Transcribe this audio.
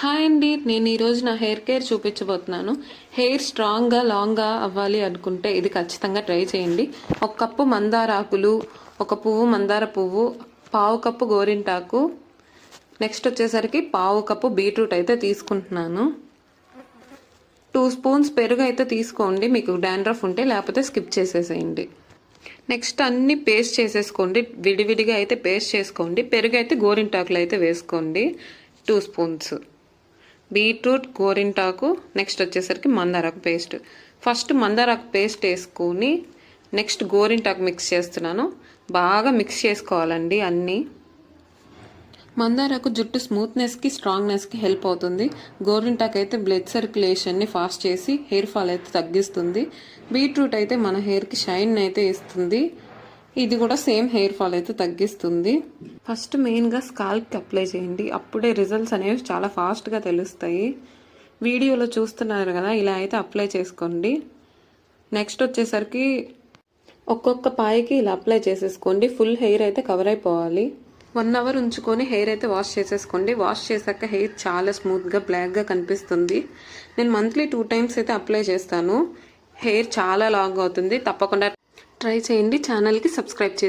Hi అండి. నేను ఈరోజు నా హెయిర్ కేర్ చూపించబోతున్నాను. హెయిర్ స్ట్రాంగ్గా లాంగ్గా అవ్వాలి అనుకుంటే ఇది ఖచ్చితంగా ట్రై చేయండి. ఒక కప్పు మందార ఆకులు ఒక పువ్వు మందార పువ్వు పావు కప్పు గోరింటాకు నెక్స్ట్ వచ్చేసరికి పావు కప్పు బీట్రూట్ అయితే తీసుకుంటున్నాను. టూ స్పూన్స్ పెరుగు అయితే తీసుకోండి. మీకు డాండ్రఫ్ ఉంటే లేకపోతే స్కిప్ చేసేసేయండి. నెక్స్ట్ అన్ని పేస్ట్ చేసేసుకోండి. విడివిడిగా అయితే పేస్ట్ చేసుకోండి. పెరుగు అయితే గోరింటాకులు అయితే వేసుకోండి. Two spoons. బీట్రూట్ గోరింటాకు నెక్స్ట్ వచ్చేసరికి మందారాకు పేస్ట్. ఫస్ట్ మందారాకు పేస్ట్ వేసుకొని నెక్స్ట్ గోరింటాకు మిక్స్ చేస్తున్నాను. బాగా మిక్స్ చేసుకోవాలండి అన్నీ. మందారకు జుట్టు స్మూత్నెస్కి స్ట్రాంగ్నెస్కి హెల్ప్ అవుతుంది. గోరింటాకు అయితే బ్లడ్ సర్క్యులేషన్ని ఫాస్ట్ చేసి హెయిర్ ఫాల్ అయితే తగ్గిస్తుంది. బీట్రూట్ అయితే మన హెయిర్కి షైన్ అయితే ఇస్తుంది. ఇది కూడా సేమ్ హెయిర్ ఫాల్ అయితే తగ్గిస్తుంది. ఫస్ట్ మెయిన్గా స్కాల్ప్కి అప్లై చేయండి. అప్పుడే రిజల్ట్స్ అనేవి చాలా ఫాస్ట్గా తెలుస్తాయి. వీడియోలో చూస్తున్నారు కదా ఇలా అయితే అప్లై చేసుకోండి. నెక్స్ట్ వచ్చేసరికి ఒక్కొక్క పాయకి ఇలా అప్లై చేసేసుకోండి. ఫుల్ హెయిర్ అయితే కవర్ అయిపోవాలి. వన్ అవర్ ఉంచుకొని హెయిర్ అయితే వాష్ చేసేసుకోండి. వాష్ చేశాక హెయిర్ చాలా స్మూత్గా బ్లాక్గా కనిపిస్తుంది. నేను మంత్లీ టూ టైమ్స్ అయితే అప్లై చేస్తాను. హెయిర్ చాలా లాంగ్ అవుతుంది. తప్పకుండా ట్రై చేయండి. ఛానల్కి సబ్స్క్రైబ్ చేయండి.